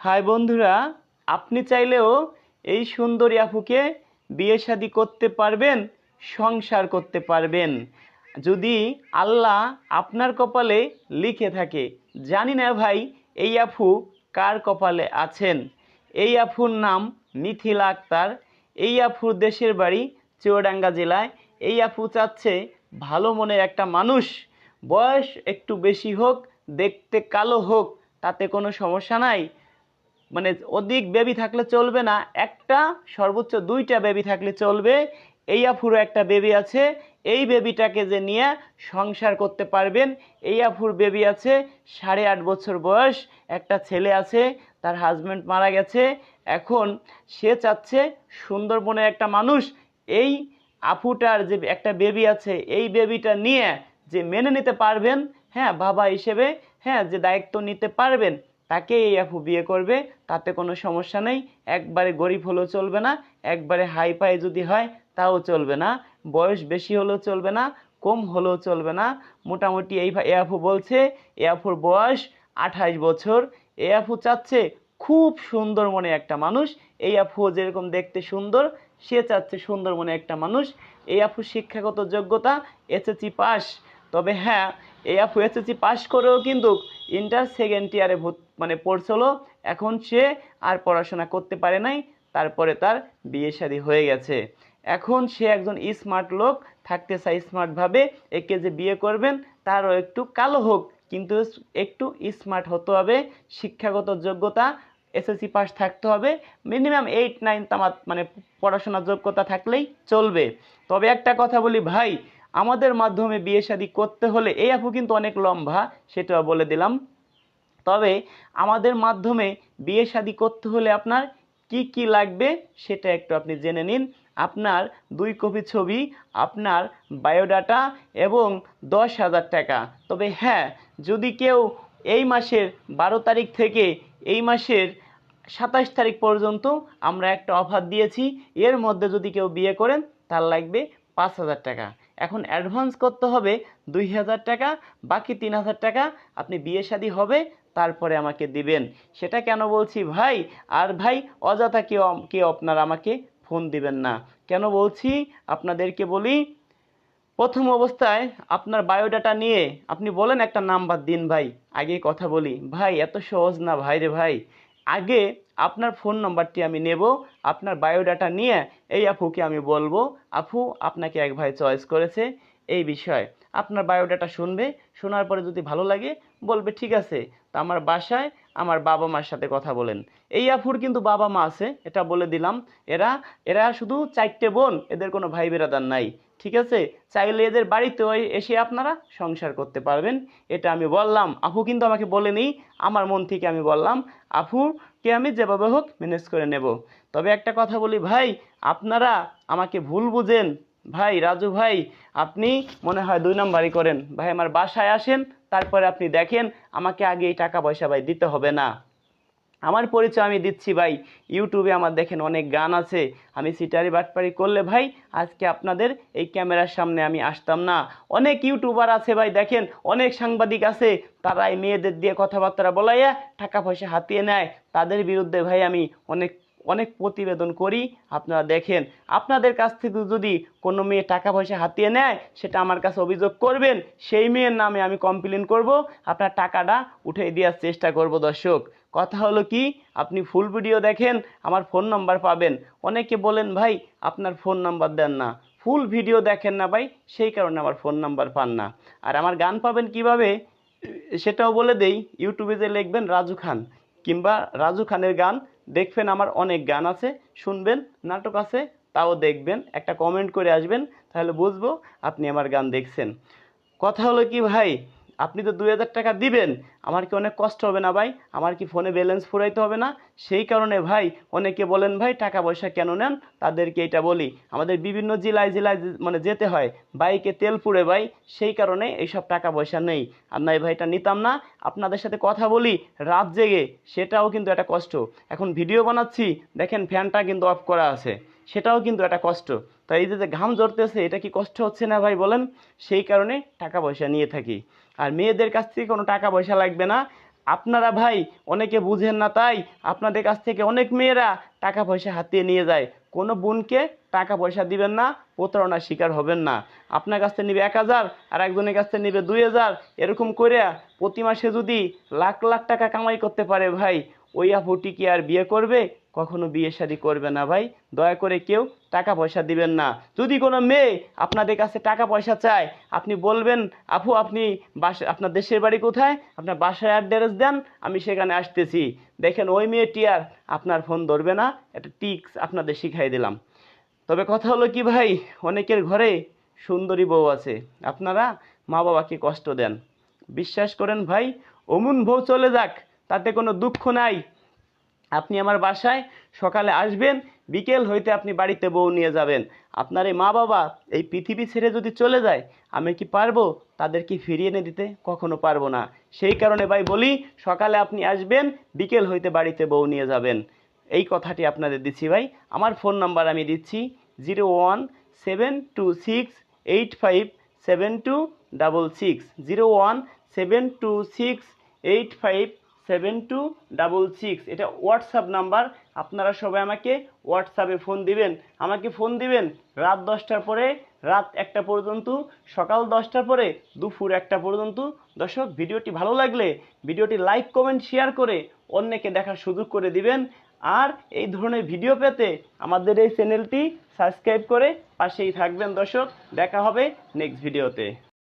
High বন্ধুরা, আপনি চাইলেও এই সুন্দরী আপুকে বিয়ে শাদি করতে পারবেন, সংসার করতে পারবেন। যদি আল্লাহ আপনার কপালে লিখে থাকে, জানি না ভাই এই আফু কার কপালে আছেন। এই আফুর নাম মিথিলা আক্তার। এই আফুর দেশের বাড়ি চুয়াডাঙ্গা জেলায়। এই আফু চাচ্ছে ভালো মনের একটা মানুষ। বয়স একটু বেশি হোক, দেখতে কালো হোক, তাতে কোনো সমস্যা নাই। মানে অধিক বেবি থাকলে চলবে না, একটা সর্বোচ্চ দুইটা বেবি থাকলে চলবে। এই আফুরও একটা বেবি আছে, এই বেবিটাকে যে নিয়ে সংসার করতে পারবেন, এই আফুর বেবি আছে, সাড়ে আট বছর বয়স, একটা ছেলে আছে, তার হাজব্যান্ড মারা গেছে। এখন সে চাচ্ছে সুন্দরবনের একটা মানুষ, এই আফুটার যে একটা বেবি আছে, এই বেবিটা নিয়ে যে মেনে নিতে পারবেন হ্যাঁ বাবা হিসেবে হ্যাঁ যে দায়িত্ব নিতে পারবেন তাকে এই আপু বিয়ে করবে, তাতে কোনো সমস্যা নেই। একবারে গরিব হলেও চলবে না, একবারে হাই ফাই যদি হয়, তাও চলবে না। বয়স বেশি হলেও চলবে না, কম হলেও চলবে না। মোটামুটি এই এ বলছে এ আপুর বয়স আঠাশ বছর। এ চাচ্ছে খুব সুন্দর মনে একটা মানুষ। এই আপু যেরকম দেখতে সুন্দর, সে চাচ্ছে সুন্দর মনে একটা মানুষ। এই আপু শিক্ষাগত যোগ্যতা এসএসসি পাস। তবে হ্যাঁ এই এসএসসি পাস করেও কিন্তু ইন্টার সেকেন্ড ইয়ারে মানে পড়ছিল। এখন সে আর পড়াশোনা করতে পারে নাই, তারপরে তার বিয়ে শাদী হয়ে গেছে। এখন সে একজন স্মার্ট লোক, থাকতে চায় স্মার্টভাবে, একে যে বিয়ে করবেন তারও একটু কালো হোক, কিন্তু একটু স্মার্ট হতে হবে, শিক্ষাগত যোগ্যতা, এসএসসি পাস থাকতে হবে, মিনিমাম এইট, নাইন তামাত মানে পড়াশোনার যোগ্যতা থাকলেই চলবে। তবে একটা কথা বলি ভাই আমাদের মাধ্যমে বিয়ে শাদি করতে হলে, এই আপু কিন্তু অনেক লম্বা, সেটাও বলে দিলাম। তবে আমাদের মাধ্যমে বিয়ে শাদি করতে হলে আপনার কি কি লাগবে সেটা একটু আপনি জেনে নিন। আপনার দুই কপি ছবি, আপনার বায়োডাটা এবং দশ হাজার টাকা। তবে হ্যাঁ যদি কেউ এই মাসের বারো তারিখ থেকে এই মাসের সাতাশ তারিখ পর্যন্ত আমরা একটা অফার দিয়েছি, এর মধ্যে যদি কেউ বিয়ে করেন, তার লাগবে পাঁচ হাজার টাকা। এখন অ্যাডভান্স করতে হবে দুই হাজার টাকা, বাকি তিন হাজার টাকা আপনি বিয়ে শাদী হবে, তারপরে আমাকে দিবেন। সেটা কেন বলছি ভাই? আর ভাই, অযথা কেউ কেউ আপনারা আমাকে ফোন দিবেন না। কেন বলছি? আপনাদেরকে বলি, প্রথম অবস্থায় আপনার বায়োডাটা নিয়ে আপনি বলেন একটা নাম্বার দিন ভাই। আগে কথা বলি, ভাই, এত সহজ না ভাই রে ভাই। আগে আপনার ফোন নাম্বারটি আমি নেব, আপনার বায়োডাটা নিয়ে এই আপুকে আমি বলব, আপু, আপনাকে এক ভাই চয়েস করেছে এই বিষয়। আপনার বায়োডাটা শুনবে, শোনার পরে যদি ভালো লাগে, বলবে, ঠিক আছে, তা আমার বাসায় আমার বাবা মার সাথে কথা বলেন। এই আফুর কিন্তু বাবা মা আছে, এটা বলে দিলাম। এরা এরা শুধু চারটে বোন, এদের কোনো ভাই বেরাদার নাই। ঠিক আছে? চাইলে এদের বাড়িতে ওই এসে আপনারা সংসার করতে পারবেন। এটা আমি বললাম। আপু কিন্তু আমাকে বলেনি। আমার মন থেকে আমি বললাম, আপুকে আমি যেভাবে হোক ম্যানেজ করে নেব। তবে একটা কথা বলি, ভাই, আপনারা আমাকে ভুল বুঝেন। ভাই, রাজু ভাই, আপনি মনে হয় দুই নম্বরই করেন। ভাই, আমার বাসায় আসেন, তারপরে আপনি দেখেন, আমাকে আগে এই টাকা পয়সা ভাই দিতে হবে না। আমার পরিচয় আমি দিচ্ছি ভাই। ইউটিউবে আমার দেখেন অনেক গান আছে। আমি সিটারি বাটপারি করলে ভাই, আজকে আপনাদের এই ক্যামেরার সামনে আমি আসতাম না। অনেক ইউটিউবার আছে ভাই, দেখেন অনেক সাংবাদিক আছে। তারাই মেয়েদের দিয়ে কথাবার্তা বলাইয়া টাকা পয়সা হাতিয়ে নেয়। তাদের বিরুদ্ধে ভাই আমি অনেক অনেক প্রতিবেদন করি। আপনারা দেখেন, আপনাদের কাছ থেকে যদি কোনো মেয়ে টাকা পয়সা হাতিয়ে নেয়, সেটা আমার কাছে অভিযোগ করবেন। সেই মেয়ের নামে আমি কমপ্লেন করব। আপনার টাকাটা উঠে দেওয়ার চেষ্টা করব দর্শক। কথা হলো কি, আপনি ফুল ভিডিও দেখেন, আমার ফোন নাম্বার পাবেন। অনেকে বলেন, ভাই, আপনার ফোন নাম্বার দেন না। ফুল ভিডিও দেখেন না ভাই, সেই কারণে আমার ফোন নাম্বার পান না। আর আমার গান পাবেন কীভাবে, সেটাও বলে দেই ইউটিউবে যে লিখবেন রাজু খান, কিংবা রাজু খানের গান দেখবেন আমার অনেক গান আছে, শুনবেন, নাটক আছে, তাও দেখবেন, একটা কমেন্ট করে আসবেন, তাহলে বুঝব আপনি আমার গান দেখছেন। কথা হলো কি ভাই? আপনি তো দুই হাজার টাকা দিবেন, আমার কি অনেক কষ্ট হবে না ভাই? আমার কি ফোনে ব্যালেন্স ফুরাইতে হবে না? সেই কারণে ভাই, অনেকে বলেন ভাই, টাকা পয়সা কেন নেন? তাদেরকে এটা বলি। আমাদের বিভিন্ন জেলায় জেলায় মানে যেতে হয়, বাইকে তেল পুড়ে ভাই, সেই কারণে এইসব টাকা পয়সা নেই। আর নাই ভাই, এটা নিতাম না। আপনাদের সাথে কথা বলি, রাত জেগে, সেটাও কিন্তু একটা কষ্ট। এখন ভিডিও বানাচ্ছি, দেখেন ফ্যানটা কিন্তু অফ করা আছে, সেটাও কিন্তু একটা কষ্ট। তাই এই যে ঘাম ঝরতেছে, এটা কি কষ্ট হচ্ছে না ভাই বলেন? সেই কারণে টাকা পয়সা নিয়ে থাকি। আর মেয়েদের কাছ থেকে কোনো টাকা পয়সা লাগবে না। আপনারা ভাই, অনেকে বুঝেন না তাই, আপনাদের কাছ থেকে অনেক মেয়েরা টাকা পয়সা হাতিয়ে নিয়ে যায়। কোনো বোনকে টাকা পয়সা দিবেন না, প্রতারণার শিকার হবেন না। আপনার কাছ থেকে নিবে এক হাজার, আর একজনের কাছ থেকে নিবে দুই হাজার। এরকম করে প্রতি মাসে যদি লাখ লাখ টাকা কামাই করতে পারে ভাই ওই আপুটি কি আর বিয়ে করবে? কখনো বিয়ে শাদি করবে না ভাই। দয়া করে কেউ টাকা পয়সা দিবেন না। যদি কোনো মেয়ে আপনাদের কাছে টাকা পয়সা চায়, আপনি বলবেন, আপু, আপনি বাসা, আপনার দেশের বাড়ি কোথায়? আপনার বাসায় অ্যাড্রেস দেন, আমি সেখানে আসতেছি। দেখেন ওই মেয়েটি আর আপনার ফোন ধরবে না। একটা টিক্স আপনাদের শিখাই দিলাম। তবে কথা হলো কি ভাই, অনেকের ঘরে সুন্দরী বউ আছে। আপনারা মা বাবাকে কষ্ট দেন। বিশ্বাস করেন ভাই, অমুন বউ চলে যাক। তাতে কোনো দুঃখ নাই। আপনি আমার বাসায় সকালে আসবেন, বিকেল হইতে আপনি বাড়িতে বউ নিয়ে যাবেন। আপনার এই মা বাবা এই পৃথিবী ছেড়ে যদি চলে যায়, আমি কি পারব? তাদেরকে ফিরিয়ে এনে দিতে? কখনো পারব না। সেই কারণে ভাই বলি, সকালে আপনি আসবেন, বিকেল হইতে বাড়িতে বউ নিয়ে যাবেন। এই কথাটি আপনাদের দিচ্ছি ভাই। আমার ফোন নাম্বার আমি দিচ্ছি zero one seven two six eight five seven two double six. Zero one seven two six eight five seven two double six এটা হোয়াটসঅ্যাপ নাম্বার আপনারা সবাই আমাকে হোয়াটসঅ্যাপে ফোন দিবেন। আমাকে ফোন দিবেন রাত দশটার পরে, রাত একটা পর্যন্ত, সকাল দশটার পরে, দুপুর একটা পর্যন্ত। দর্শক, ভিডিওটি ভালো লাগলে ভিডিওটি লাইক কমেন্ট শেয়ার করে অন্যকে দেখার সুযোগ করে দিবেন। আর এই ধরনের ভিডিও পেতে আমাদের এই চ্যানেলটি সাবস্ক্রাইব করে পাশেই থাকবেন। দর্শক, দেখা হবে নেক্সট ভিডিওতে